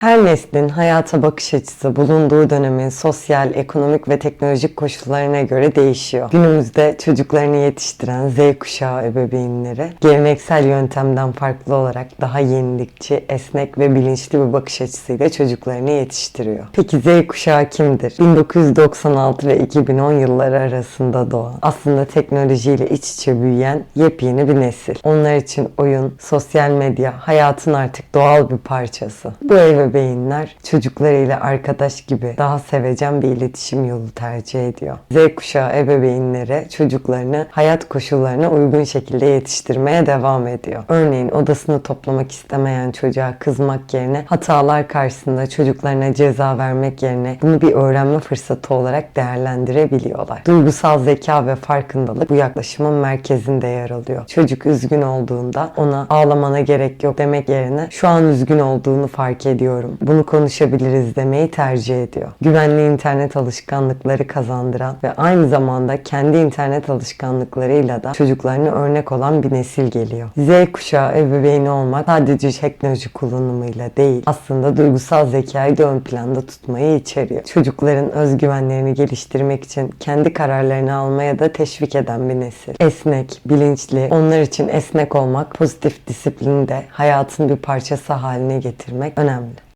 Her neslin hayata bakış açısı bulunduğu dönemin sosyal, ekonomik ve teknolojik koşullarına göre değişiyor. Günümüzde çocuklarını yetiştiren Z kuşağı ebeveynleri geleneksel yöntemden farklı olarak daha yenilikçi, esnek ve bilinçli bir bakış açısıyla çocuklarını yetiştiriyor. Peki Z kuşağı kimdir? 1996 ve 2010 yılları arasında doğan, aslında teknolojiyle iç içe büyüyen yepyeni bir nesil. Onlar için oyun, sosyal medya hayatın artık doğal bir parçası. Bu ebeveynler çocuklarıyla arkadaş gibi daha sevecen bir iletişim yolu tercih ediyor. Z kuşağı ebeveynleri çocuklarını hayat koşullarına uygun şekilde yetiştirmeye devam ediyor. Örneğin odasını toplamak istemeyen çocuğa kızmak yerine hatalar karşısında çocuklarına ceza vermek yerine bunu bir öğrenme fırsatı olarak değerlendirebiliyorlar. Duygusal zeka ve farkındalık bu yaklaşımın merkezinde yer alıyor. Çocuk üzgün olduğunda ona ağlamana gerek yok demek yerine şu an üzgün olduğunu fark ediyorum. Bunu konuşabiliriz demeyi tercih ediyor. Güvenli internet alışkanlıkları kazandıran ve aynı zamanda kendi internet alışkanlıklarıyla da çocuklarına örnek olan bir nesil geliyor. Z kuşağı ebeveyni olmak sadece teknoloji kullanımıyla değil aslında duygusal zekayı da ön planda tutmayı içeriyor. Çocukların özgüvenlerini geliştirmek için kendi kararlarını almaya da teşvik eden bir nesil. Esnek, bilinçli, onlar için esnek olmak, pozitif disiplini de hayatın bir parçası haline getirmek önemli.